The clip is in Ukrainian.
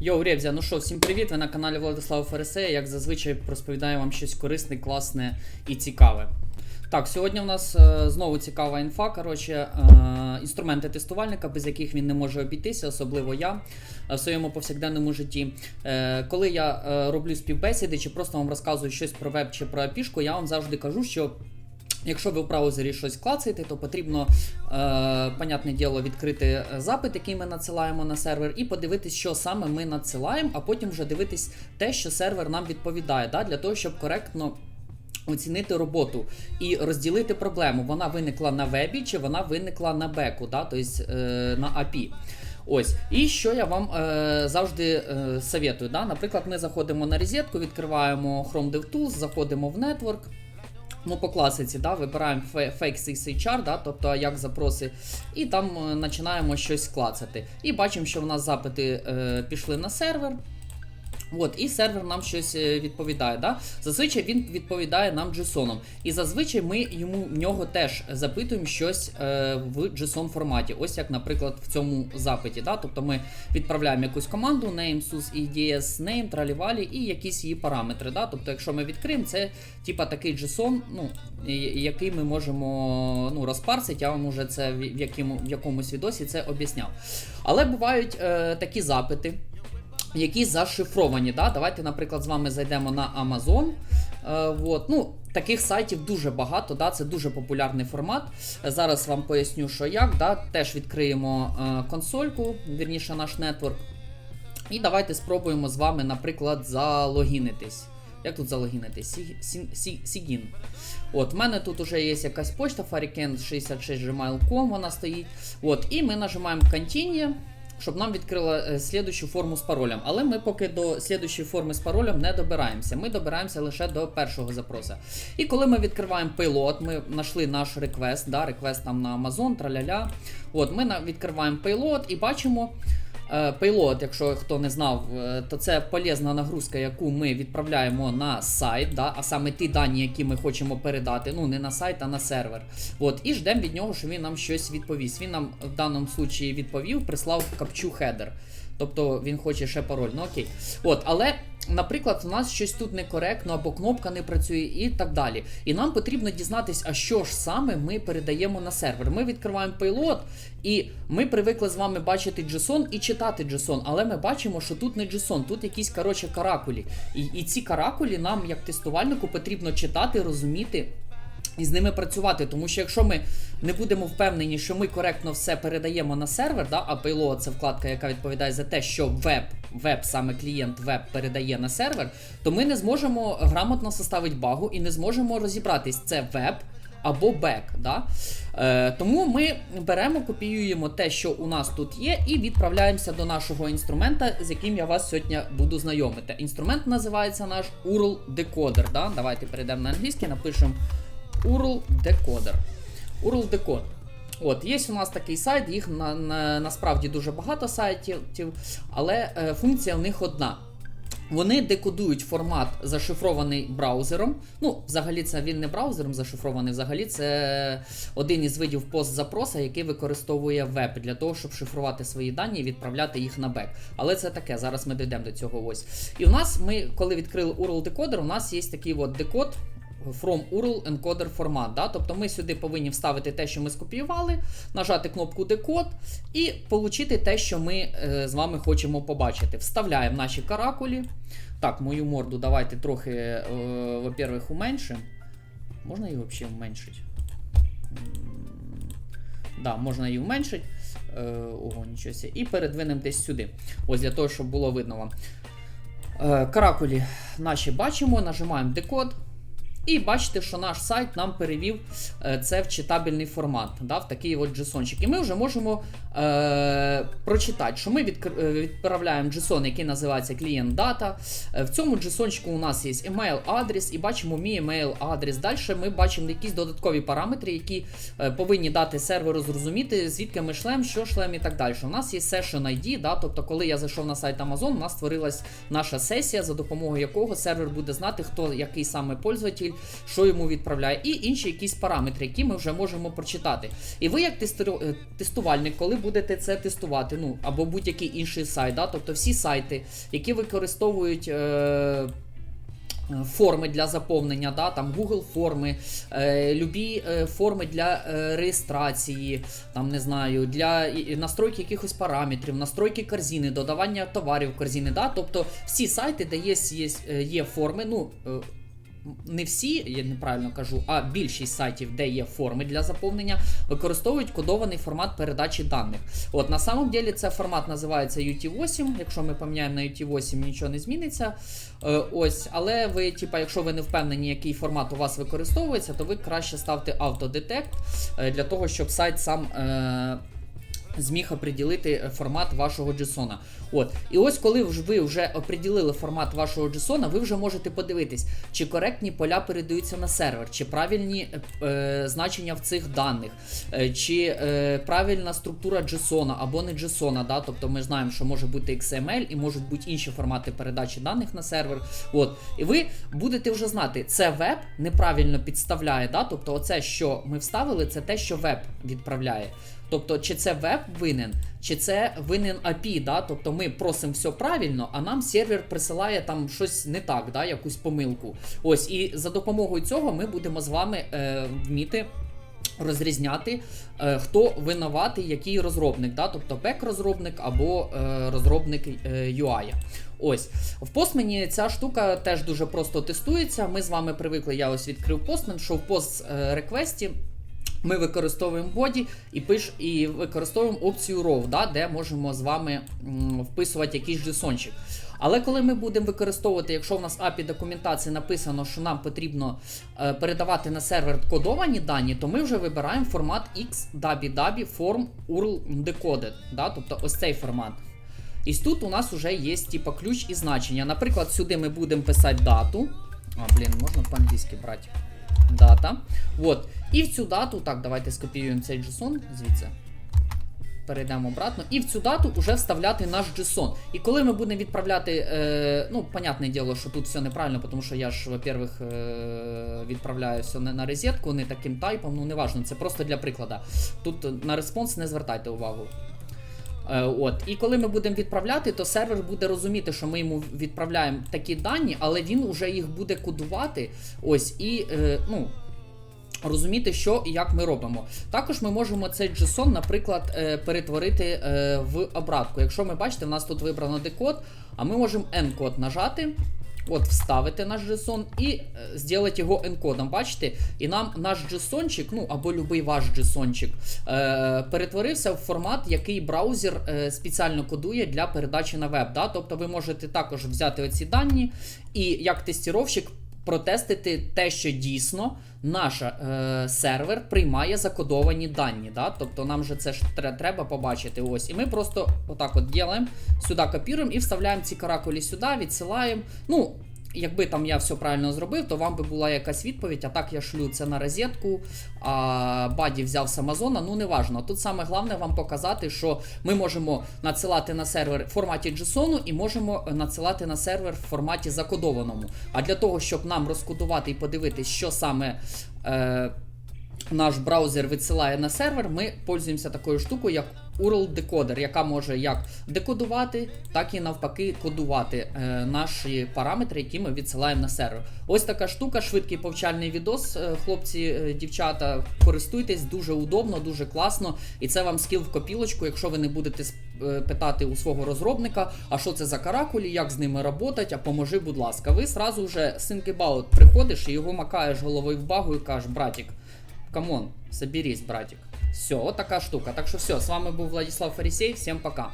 Йоу, Ребзя, ну що, всім привіт! Ви на каналі Владислава Фересея. Як зазвичай розповідаю вам щось корисне, класне і цікаве. Так, сьогодні у нас е, знову цікава інфа. Коротше, е, інструменти тестувальника, без яких він не може обійтися, особливо я е, в своєму повсякденному житті. Е, коли я е, роблю співбесіди чи просто вам розказую щось про веб чи про апішку, я вам завжди кажу, що Якщо ви в браузері щось клацаєте, то потрібно, е, понятне діло, відкрити е, запит, який ми надсилаємо на сервер, і подивитись, що саме ми надсилаємо, а потім вже дивитись те, що сервер нам відповідає, да, для того, щоб коректно. Оцінити роботу і розділити проблему. Вона виникла на вебі чи вона виникла на беку, да, тобто е, на API. Ось, і що я вам е, завжди е, советую. Да? Наприклад, ми заходимо на розетку, відкриваємо Chrome DevTools, заходимо в Network. Ну, по класиці, да, вибираємо фе- Fake SHR, да, тобто як запроси, і там е, починаємо щось клацати. І бачимо, що в нас запити е, пішли на сервер. От, і сервер нам щось е, відповідає. Да? Зазвичай він відповідає нам JSON. І зазвичай ми йому в нього теж запитуємо щось е, в JSON форматі. Ось як, наприклад, в цьому запиті. Да? Тобто ми відправляємо якусь команду, name, sus, EDS, name, тралівалі і якісь її параметри. Да? Тобто, якщо ми відкриємо, це типа такий JSON, ну, який ми можемо ну, розпарсити, я вам уже це в, якому, в якомусь відосі це об'ясняв. Але бувають е, такі запити які зашифровані. Да? Давайте, наприклад, з вами зайдемо на Amazon. Е, вот. ну, таких сайтів дуже багато, да? це дуже популярний формат. Зараз вам поясню, що як. Да? Теж відкриємо е, консольку, вірніше наш нетворк. І давайте спробуємо з вами, наприклад, залогінитись. Як тут залогінитись? Сі- сі- сі- Сігін. От, в мене тут уже є якась почта, fariken66gmail.com, вона стоїть. От, і ми нажимаємо Continue, щоб нам відкрила е, слідущу форму з паролем. Але ми поки до слідущої форми з паролем не добираємося. Ми добираємося лише до першого запросу. І коли ми відкриваємо пилот, ми знайшли наш реквест, да, реквест там на Amazon, траля-ля. От, ми відкриваємо пилот і бачимо. Е, Payload, якщо хто не знав, е, то це полезна нагрузка, яку ми відправляємо на сайт, да, а саме ті дані, які ми хочемо передати, ну не на сайт, а на сервер. От, і ждемо від нього, що він нам щось відповість. Він нам в даному случаї відповів, прислав капчу хедер. Тобто він хоче ще пароль. Ну окей. От, але, наприклад, у нас щось тут некоректно, або кнопка не працює і так далі. І нам потрібно дізнатись, а що ж саме ми передаємо на сервер. Ми відкриваємо пейлот, і ми привикли з вами бачити JSON і читати JSON, але ми бачимо, що тут не JSON, тут якісь коротше каракулі. І, і ці каракулі нам, як тестувальнику, потрібно читати, розуміти. І з ними працювати, тому що якщо ми не будемо впевнені, що ми коректно все передаємо на сервер, да, а payload це вкладка, яка відповідає за те, що веб, веб, саме клієнт веб передає на сервер, то ми не зможемо грамотно составити багу і не зможемо розібратись, це веб або бек. Да? Е, тому ми беремо, копіюємо те, що у нас тут є, і відправляємося до нашого інструмента, з яким я вас сьогодні буду знайомити. Інструмент називається наш URL Decoder. Да? Давайте перейдемо на англійський, напишемо URL Decoder. URL Decoder. От, є у нас такий сайт, їх на, на, насправді дуже багато сайтів, але е, функція в них одна. Вони декодують формат зашифрований браузером. Ну, взагалі, це він не браузером зашифрований, взагалі це один із видів постзапроса, який використовує веб для того, щоб шифрувати свої дані і відправляти їх на бек. Але це таке, зараз ми дійдемо до цього ось. І у нас, ми, коли відкрили URL декодер, у нас є такий от декод. From URL encoder формат. Да? Тобто ми сюди повинні вставити те, що ми скопіювали, нажати кнопку Decode і отримати те, що ми е, з вами хочемо побачити. Вставляємо наші каракулі. Так, мою морду давайте трохи, е, во-первых, уменшимо. Можна її взагалі уменшити? Да, можна її уменшити. Е, ого, нічого себе. І передвинемо десь сюди. Ось для того, щоб було видно вам. Каракулі наші бачимо, нажимаємо декод. І бачите, що наш сайт нам перевів е, це в читабельний формат, да, в такий от JSON-чик. І ми вже можемо е, прочитати, що ми е, відправляємо JSON, який називається клієнт дата. Е, в цьому JSON-чику у нас є email адрес, і бачимо мій email адрес. Далі ми бачимо якісь додаткові параметри, які повинні дати серверу зрозуміти, звідки ми шлем, що шлем і так далі. У нас є session ID, да, тобто, коли я зайшов на сайт Amazon, у нас створилась наша сесія, за допомогою якого сервер буде знати, хто який саме пользователь що йому відправляє, і інші якісь параметри, які ми вже можемо прочитати. І ви, як е, тестувальник, коли будете це тестувати, ну або будь-який інший сайт, да, тобто всі сайти, які використовують. Е- е, Форми для заповнення, да, там Google форми, е, любі е, форми для е, реєстрації, там не знаю, для настройки якихось параметрів, настройки корзини, додавання товарів в корзини, да, тобто всі сайти, де є, є, е, є форми, ну. Е, не всі, я неправильно кажу, а більшість сайтів, де є форми для заповнення, використовують кодований формат передачі даних. От на самом деле це формат називається UT8. Якщо ми поміняємо на UT8, нічого не зміниться. Е, ось, але ви, типа, якщо ви не впевнені, який формат у вас використовується, то ви краще ставте автодетект е, для того, щоб сайт сам. Зміг оприділити е, формат вашого JSON. От. І ось коли ви вже оприділили формат вашого JSON, ви вже можете подивитись, чи коректні поля передаються на сервер, чи правильні е, е, значення в цих даних, е, чи е, правильна структура JSON або не JSON. Да? Тобто ми знаємо, що може бути XML і можуть бути інші формати передачі даних на сервер. От. І ви будете вже знати, це веб неправильно підставляє. Да? Тобто, оце, що ми вставили, це те, що веб відправляє. Тобто, чи це веб винен, чи це винен API, да? тобто ми просимо все правильно, а нам сервер присилає там щось не так, да? якусь помилку. Ось, і за допомогою цього ми будемо з вами е, вміти. Розрізняти, е, хто винуватий, який розробник, да? тобто бек-розробник або е, розробник е, UI. Ось в Postman ця штука теж дуже просто тестується. Ми з вами привикли, я ось відкрив Postman, що в пост е, реквесті ми використовуємо боді і пиш, і використовуємо опцію RAW, да, де можемо з вами вписувати якийсь JSON-чик. Але коли ми будемо використовувати, якщо в нас API документації написано, що нам потрібно е, передавати на сервер кодовані дані, то ми вже вибираємо формат XWW Form URL Decoded. Да, тобто ось цей формат. І тут у нас вже є типа ключ і значення. Наприклад, сюди ми будемо писати дату. А, блін, можна по-англійськи брати. Дата. Вот. І в цю дату, так, давайте скопіюємо цей JSON звідси. Перейдемо обратно. І в цю дату вже вставляти наш JSON. І коли ми будемо відправляти, е, ну, понятне діло, що тут все неправильно, тому що я ж, во-первых, е, відправляю все на, на розетку, не таким тайпом, ну неважно, це просто для прикладу. Тут на респонс не звертайте увагу. Е, От, і коли ми будемо відправляти, то сервер буде розуміти, що ми йому відправляємо такі дані, але він вже їх буде кодувати. Ось і е, ну. Розуміти, що і як ми робимо. Також ми можемо цей JSON, наприклад, е, перетворити в обратку. Якщо ми бачите, в нас тут вибрано декод, а ми можемо N-код нажати, от вставити наш JSON і е, зробити його енкодом. Бачите? І нам наш JSON-чик, ну або будь-який ваш JSON-чик, е, перетворився в формат, який браузер е, спеціально кодує для передачі на веб. Да? Тобто ви можете також взяти оці дані і як тестіровщик протестити те, що дійсно наш е, сервер приймає закодовані дані. Да? Тобто нам же це ж треба побачити. Ось. І ми просто отак от ділаємо, сюди копіруємо і вставляємо ці каракулі сюди, відсилаємо. Ну, Якби там я все правильно зробив, то вам би була якась відповідь, а так я шлю це на розетку, а баді взяв з Амазона, ну неважно. Тут саме головне вам показати, що ми можемо надсилати на сервер в форматі JSON і можемо надсилати на сервер в форматі закодованому. А для того, щоб нам розкодувати і подивитись, що саме. Е, наш браузер відсилає на сервер, ми пользуємося такою штукою, як URL декодер, яка може як декодувати, так і навпаки кодувати е, наші параметри, які ми відсилаємо на сервер. Ось така штука, швидкий повчальний відос. е, Хлопці, е, дівчата, користуйтесь, дуже удобно, дуже класно. І це вам скіл в копілочку, якщо ви не будете е, питати у свого розробника, а що це за каракулі, як з ними працювати, а поможи, будь ласка. Ви сразу вже синкебаут приходиш і його макаєш головою в багу і кажеш, братік. Камон, соберись, братик. Все, вот такая штука. Так что все, с вами был Владислав Фарисей. Всем пока.